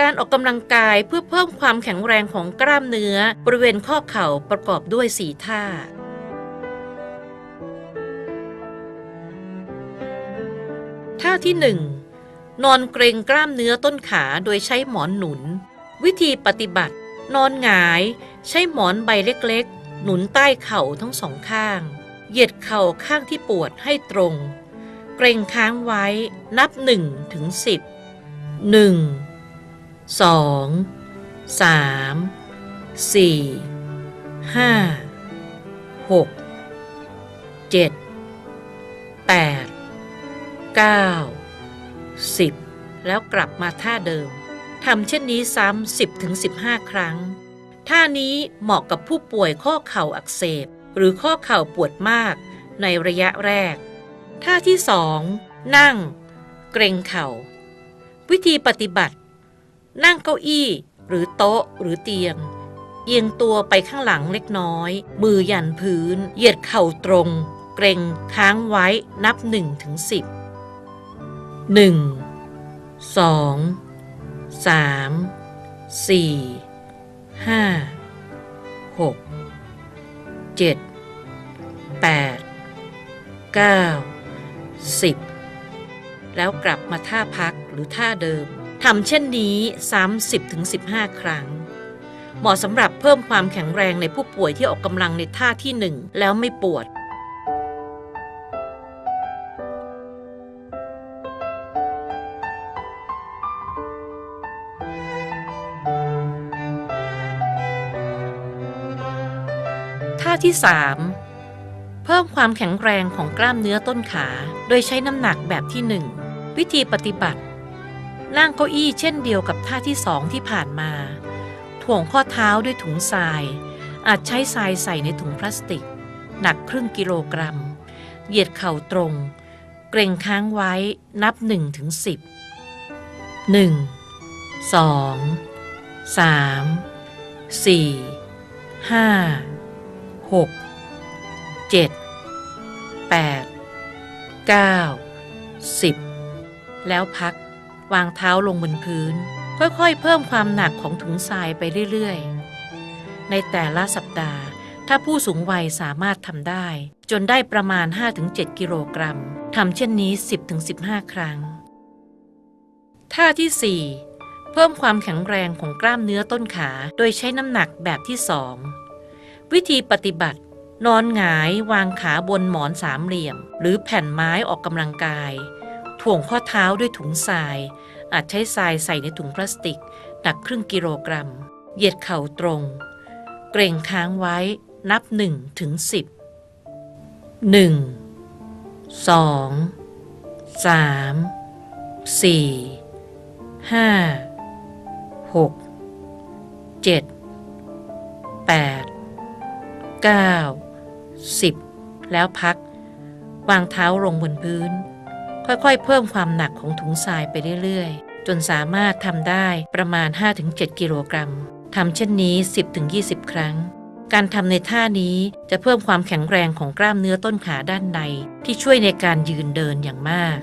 การออกกำลังกายเพื่อเพิ่มความแข็งแรงของกล้ามเนื้อ บริเวณข้อเข่าประกอบด้วยสีท่า ท่าที่ 1 นอนเกรงกล้ามเนื้อต้นขาโดยใช้หมอนหนุน วิธีปฏิบัติ นอนหงาย ใช้หมอนใบเล็กๆ หนุนใต้เข่าทั้งสองข้าง เหยียดเข่าข้างที่ปวดให้ตรง เกรงค้างไว้ นับ1ถึง10 1 2 3 4 5 6 7 8 9 10แล้วกลับมาท่าเดิมทำเช่นนี้ซ้ำ10ถึง15ครั้ง ท่านี้เหมาะกับผู้ป่วยข้อเข่าอักเสบ หรือข้อเข่าปวดมากในระยะแรก ท่าที่2นั่ง เกรงเข่า วิธีปฏิบัติ นั่งเก้าอี้ หรือโต๊ะหรือเตียง เอียงตัวไปข้างหลังเล็กน้อย มือหยันพื้น เหยียดเข่าตรง เกรงค้างไว้นับ1ถึง10 1 2 3 4 5 6 7 8 9 10แล้วกลับมาท่าพักหรือท่าเดิม ทำเช่นนี้ซ้ำ10ถึง15 ครั้ง เหมาะสำหรับเพิ่มความแข็งแรงในผู้ป่วยที่ออกกำลังในท่าที่1แล้วไม่ปวด ท่าที่ 3 เพิ่มความแข็งแรงของกล้ามเนื้อต้นขา โดยใช้น้ำหนักแบบที่ 1 วิธีปฏิบัติ นั่งเก้าอี้เช่นเดียวกับท่าที่2ที่ผ่านมา ถ่วงข้อเท้าด้วยถุงทราย อาจใช้ทรายใส่ในถุงพลาสติก หนักครึ่งกิโลกรัม เหยียดเข่าตรง เกรงค้างไว้นับ1ถึง10 1 2 3 4 5หกเจ็ดแปดเก้าสิบแล้วพัก วางเท้าลงบนพื้น ค่อยๆ เพิ่มความหนักของถุงทรายไปเรื่อยๆ ในแต่ละสัปดาห์ ถ้าผู้สูงวัยสามารถทำได้ จนได้ประมาณ 5-7 กิโลกรัมทำเช่นนี้ 10-15 ครั้ง ท่าที่ 4 เพิ่มความแข็งแรงของกล้ามเนื้อต้นขาโดยใช้น้ำหนักแบบที่ 2 วิธีปฏิบัติ นอนหงายวางขาบนหมอนสามเหลี่ยม หรือแผ่นไม้ออกกำลังกาย ถ่วงข้อเท้าด้วยถุงทราย อาจใช้ทรายใส่ในถุงพลาสติก หนักครึ่งกิโลกรัม เหยียดเข่าตรง เกรงค้างไว้นับ1ถึง10 1 2 3 4 5 6 7 8 9 10แล้วพัก วางเท้าลงบนพื้น ค่อยๆ เพิ่มความหนักของถุงทรายไปเรื่อยๆ จนสามารถทำได้ประมาณ 5-7 กิโลกรัมทำเช่นนี้ 10-20 ครั้ง การทำในท่านี้จะเพิ่มความแข็งแรงของกล้ามเนื้อต้นขาด้านใน ที่ช่วยในการยืนเดินอย่างมาก